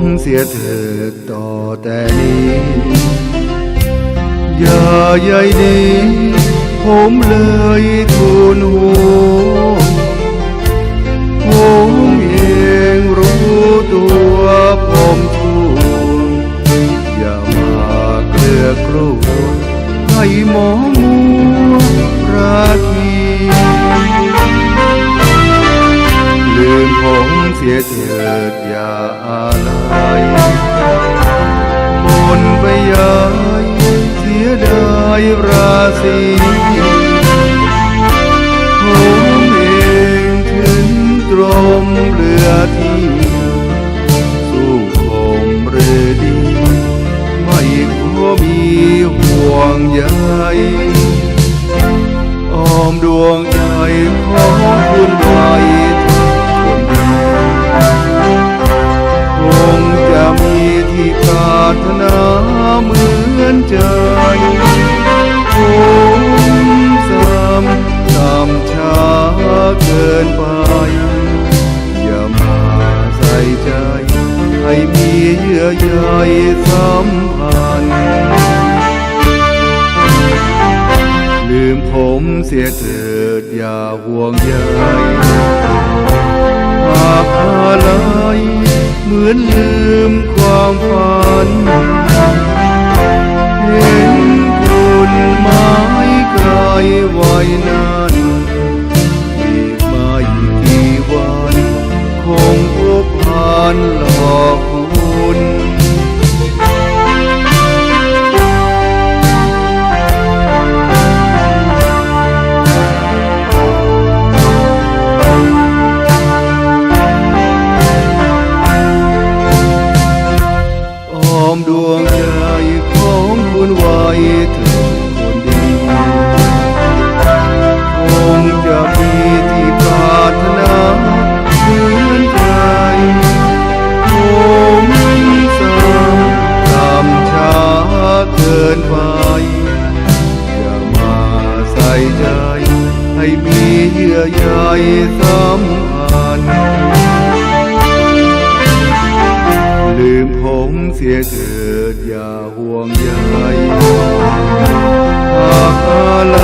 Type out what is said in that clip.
มเสียเถิดต่อแต่นี้อย่าใยดีผมเลยทูลหัวผมเองรู้ตัวผมถูกอย่ามาเกลือกลัวให้หมอมัวราที อะไรมนไปยายเสียดายราศีผมเองถึงตรมเรือที่สู้ผมเรือดี ไม่ขอมีห่วงใยอ้อมดวงใจของคุณ กินไป อย่ามาใส่ใจ ให้มีเยื่อใยสัมพันธ์ลืมผมเสียเถิดอย่าห่วงใยหากอะไรเหมือนลื ดวงใจของคุณไว้เถิดคนดีคงจะมีที่ปรารถนาเหมือนใจผมสำทำช้าเกินไป อย่ามาใส่ใจ ให้มีเยื่อใยสัมพันธ์ เสียเถิดอย่าห่วงใยหากอะไร